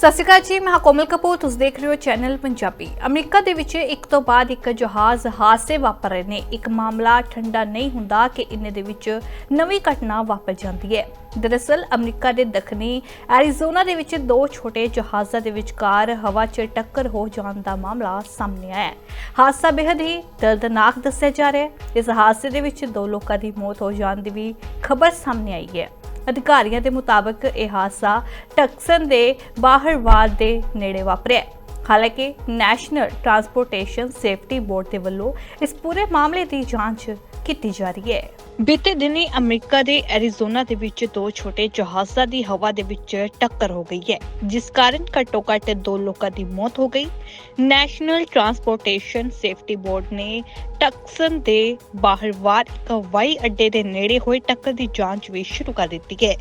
ਸਤਿ ਸ਼੍ਰੀ ਅਕਾਲ ਜੀ, ਮੈਂ ਕੋਮਲ ਕਪੂਰ, ਤੁਸੀਂ ਦੇਖ ਰਹੇ ਹੋ ਚੈਨਲ ਪੰਜਾਬੀ। ਅਮਰੀਕਾ ਦੇ ਵਿੱਚ ਇੱਕ ਤੋਂ ਬਾਅਦ ਇੱਕ ਜਹਾਜ਼ ਹਾਦਸੇ ਵਾਪਰ ਰਹੇ ਨੇ। ਇੱਕ ਮਾਮਲਾ ਠੰਡਾ ਨਹੀਂ ਹੁੰਦਾ ਕਿ ਇੰਨੇ ਦੇ ਵਿੱਚ ਨਵੀਂ ਘਟਨਾ ਵਾਪਰ ਜਾਂਦੀ ਹੈ। ਦਰਅਸਲ, ਅਮਰੀਕਾ ਦੇ ਦੱਖਣੀ ਐਰੀਜ਼ੋਨਾ ਦੇ ਵਿੱਚ ਦੋ ਛੋਟੇ ਜਹਾਜ਼ਾਂ ਦੇ ਵਿਚਕਾਰ ਹਵਾ 'ਚ ਟੱਕਰ ਹੋ ਜਾਣ ਦਾ ਮਾਮਲਾ ਸਾਹਮਣੇ ਆਇਆ ਹੈ। ਹਾਦਸਾ ਬੇहद ਹੀ ਦਰਦਨਾਕ ਦੱਸਿਆ ਜਾ ਰਿਹਾ ਹੈ। ਇਸ ਹਾਦਸੇ ਦੇ ਵਿੱਚ ਦੋ ਲੋਕਾਂ ਦੀ ਮੌਤ ਹੋ ਜਾਣ ਦੀ ਵੀ ਖਬਰ ਸਾਹਮਣੇ ਆਈ ਹੈ। ਅਧਿਕਾਰੀਆਂ ਦੇ ਮੁਤਾਬਕ ਇਹ ਹਾਦਸਾ ਟਕਸਨ ਦੇ ਬਾਹਰਵਾਦ ਦੇ ਨੇੜੇ ਵਾਪਰਿਆ ਹਾਲਾਂਕਿ ਨੈਸ਼ਨਲ ਟਰਾਂਸਪੋਰਟੇਸ਼ਨ ਸੇਫਟੀ ਬੋਰਡ ਦੇ ਵੱਲੋਂ ਇਸ ਪੂਰੇ ਮਾਮਲੇ ਦੀ ਜਾਂਚ ਕੀਤੀ ਜਾ ਰਹੀ ਹੈ। ਬੀਤੇ ਦਿਨੀ ਅਮਰੀਕਾ ਦੇ ਐਰੀਜ਼ੋਨਾ ਦੇ ਵਿੱਚ ਦੋ ਛੋਟੇ ਜਹਾਜ਼ਾਂ ਦੀ ਹਵਾ ਦੇ ਵਿੱਚ ਟੱਕਰ ਹੋ ਗਈ ਹੈ, ਜਿਸ ਕਾਰਨ ਘੱਟੋ-ਘੱਟ ਦੋ ਲੋਕਾਂ ਦੀ ਮੌਤ ਹੋ ਗਈ। ਨੈਸ਼ਨਲ ਟਰਾਂਸਪੋਰਟੇਸ਼ਨ ਸੇਫਟੀ ਬੋਰਡ ਨੇ ਟਕਸਨ ਦੇ ਬਾਹਰਵਾਰ ਇੱਕ ਹਵਾਈ ਅੱਡੇ ਦੇ ਨੇੜੇ ਹੋਏ ਟੱਕਰ ਦੀ ਜਾਂਚ ਵੀ ਸ਼ੁਰੂ ਕਰ ਦਿੱਤੀ ਹੈ।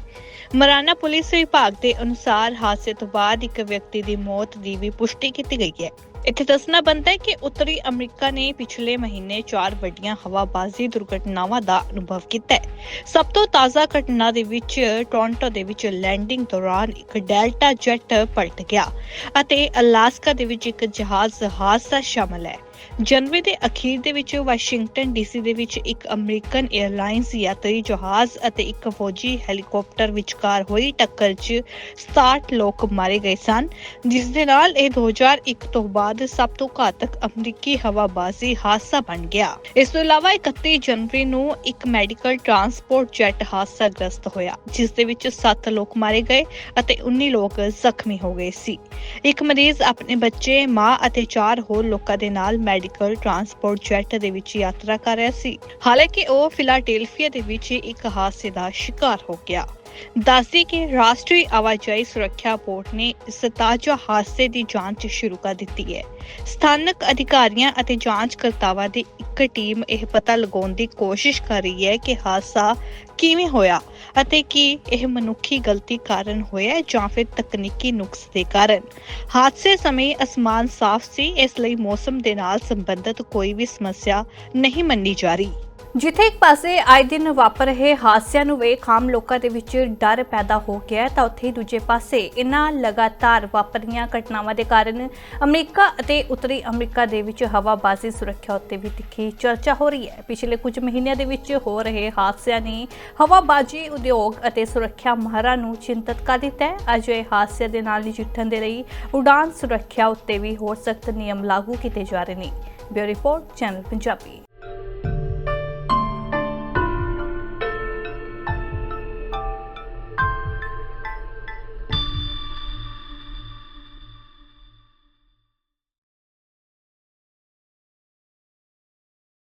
ਮਰਾਨਾ ਪੁਲਿਸ ਵਿਭਾਗ ਦੇ ਅਨੁਸਾਰ ਹਾਦਸੇ ਤੋਂ ਬਾਅਦ ਇੱਕ ਵਿਅਕਤੀ ਦੀ ਮੌਤ ਦੀ ਵੀ ਪੁਸ਼ਟੀ ਕੀਤੀ ਗਈ ਹੈ। ਇੱਥੇ ਦੱਸਣਾ ਬਣਦਾ ਹੈ ਕਿ ਉੱਤਰੀ ਅਮਰੀਕਾ ਨੇ ਪਿਛਲੇ ਮਹੀਨੇ ਚਾਰ ਵੱਡੀਆਂ ਹਵਾਬਾਜ਼ੀ ਦੁਰਘਟਨਾਵਾਂ ਦਾ ਅਨੁਭਵ ਕੀਤਾ ਹੈ। ਸਭ ਤੋਂ ਤਾਜ਼ਾ ਘਟਨਾ ਦੇ ਵਿੱਚ ਟੋਰਾਂਟੋ ਦੇ ਵਿੱਚ ਲੈਂਡਿੰਗ ਦੌਰਾਨ ਇੱਕ ਡੈਲਟਾ ਜੈਟ ਪਲਟ ਗਿਆ ਅਤੇ ਅਲਾਸਕਾ ਦੇ ਵਿੱਚ ਇੱਕ ਜਹਾਜ਼ ਹਾਦਸਾ ਸ਼ਾਮਲ ਹੈ। ਜਨਵਰੀ ਦੇ ਅਖੀਰ ਦੇ ਵਿੱਚ ਵਾਸ਼ਿੰਗਟਨ ਡੀਸੀ ਦੇ ਵਿੱਚ ਇੱਕ ਅਮਰੀਕਨ 에ਅਰਲਾਈਨਸ ਯਾਤਰੀ, ਜਹਾਜ਼ ਅਤੇ ਇੱਕ ਫੌਜੀ ਹੈਲੀਕਾਪਟਰ ਵਿਚਕਾਰ ਹੋਈ ਟੱਕਰ 'ਚ 67 ਲੋਕ ਮਾਰੇ ਗਏ ਸਨ, ਜਿਸ ਦੇ ਨਾਲ ਇਹ 2001 ਤੋਂ ਬਾਅਦ ਸਭ ਤੋਂ ਘਾਤਕ ਅਮਰੀਕੀ ਹਵਾਬਾਜ਼ੀ ਹਾਦਸਾ ਬਣ ਗਿਆ। ਇਸ ਤੋਂ ਇਲਾਵਾ 31 ਜਨਵਰੀ ਨੂੰ ਇੱਕ ਮੈਡੀਕਲ ਟਰਾਂਸਪੋਰਟ ਜੈਟ ਹਾਦਸਾਗ੍ਰਸਤ ਹੋਇਆ, ਜਿਸ ਦੇ ਵਿੱਚ 7 ਲੋਕ ਮਾਰੇ ਗਏ ਅਤੇ 19 ਲੋਕ ਜ਼ਖਮੀ ਹੋ ਗਏ ਸੀ। ਇੱਕ ਮਰੀਜ਼ ਆਪਣੇ ਬੱਚੇ, ਮਾਂ ਅਤੇ ਚਾਰ ਹੋਰ ਲੋਕਾਂ ਦੇ ਨਾਲ ਮੈਡੀਕਲ ਟਰਾਂਸਪੋਰਟ ਜੈਟ ਦੇ ਵਿੱਚ ਯਾਤਰਾ ਕਰ ਰਿਹਾ ਸੀ। ਹਾਲਾਂਕਿ ਉਹ ਫਿਲਾਡੈਲਫੀਆ ਦੇ ਵਿੱਚ ਇੱਕ ਹਾਦਸੇ ਦਾ ਸ਼ਿਕਾਰ ਹੋ ਗਿਆ। ਦੱਸਦੀ ਕਿ ਰਾਸ਼ਟਰੀ ਆਵਾਜਾਈ ਸੁਰੱਖਿਆ ਬੋਰਡ ਨੇ ਇਸ ਤਾਜ਼ਾ ਹਾਦਸੇ ਦੀ ਜਾਂਚ ਸ਼ੁਰੂ ਕਰ ਦਿੱਤੀ ਹੈ। ਸਥਾਨਕ ਅਧਿਕਾਰੀਆਂ ਅਤੇ ਜਾਂਚਕਰਤਾਵਾਂ ਦੀ ਇੱਕ ਟੀਮ ਇਹ ਪਤਾ ਲਗਾਉਣ ਦੀ ਕੋਸ਼ਿਸ਼ ਕਰ ਰਹੀ ਹੈ ਕਿ ਹਾਦਸਾ ਕਿਵੇਂ ਹੋਇਆ ਅਤੇ ਕੀ ਇਹ ਮਨੁੱਖੀ ਗਲਤੀ ਕਾਰਨ ਹੋਇਆ ਹੈ ਜਾਂ ਫਿਰ ਤਕਨੀਕੀ ਨੁਕਸ ਦੇ ਕਾਰਨ। ਹਾਦਸੇ ਸਮੇਂ ਅਸਮਾਨ ਸਾਫ਼ ਸੀ, ਇਸ ਲਈ ਮੌਸਮ ਦੇ ਨਾਲ ਸੰਬੰਧਿਤ ਕੋਈ ਵੀ ਸਮੱਸਿਆ ਨਹੀਂ ਮੰਨੀ ਜਾ ਰਹੀ। ਜਿੱਥੇ ਇੱਕ ਪਾਸੇ ਆਏ ਦਿਨ ਵਾਪਰ ਰਹੇ ਹਾਦਸਿਆਂ ਨੂੰ ਵੇਖ ਆਮ ਲੋਕਾਂ ਦੇ ਵਿੱਚ ਡਰ ਪੈਦਾ ਹੋ ਗਿਆ ਤਾਂ ਉੱਥੇ ਹੀ ਦੂਜੇ ਪਾਸੇ ਇਨ੍ਹਾਂ ਲਗਾਤਾਰ ਵਾਪਰੀਆਂ ਘਟਨਾਵਾਂ ਦੇ ਕਾਰਨ ਅਮਰੀਕਾ ਅਤੇ ਉੱਤਰੀ ਅਮਰੀਕਾ ਦੇ ਵਿੱਚ ਹਵਾਬਾਜ਼ੀ ਸੁਰੱਖਿਆ ਉੱਤੇ ਵੀ ਤਿੱਖੀ ਚਰਚਾ ਹੋ ਰਹੀ ਹੈ। ਪਿਛਲੇ ਕੁਝ ਮਹੀਨਿਆਂ ਦੇ ਵਿੱਚ ਹੋ ਰਹੇ ਹਾਦਸਿਆਂ ਨੇ ਹਵਾਬਾਜ਼ੀ ਉਦਯੋਗ ਅਤੇ ਸੁਰੱਖਿਆ ਮਾਹਰਾਂ ਨੂੰ ਚਿੰਤਤ ਕਰ ਦਿੱਤਾ ਹੈ। ਅਜਿਹੇ ਹਾਦਸਿਆਂ ਦੇ ਨਾਲ ਨਜਿੱਠਣ ਦੇ ਲਈ ਉਡਾਨ ਸੁਰੱਖਿਆ ਉੱਤੇ ਵੀ ਹੋਰ ਸਖਤ ਨਿਯਮ ਲਾਗੂ ਕੀਤੇ ਜਾ ਰਹੇ ਨੇ। Bureau report, channel Punjabi.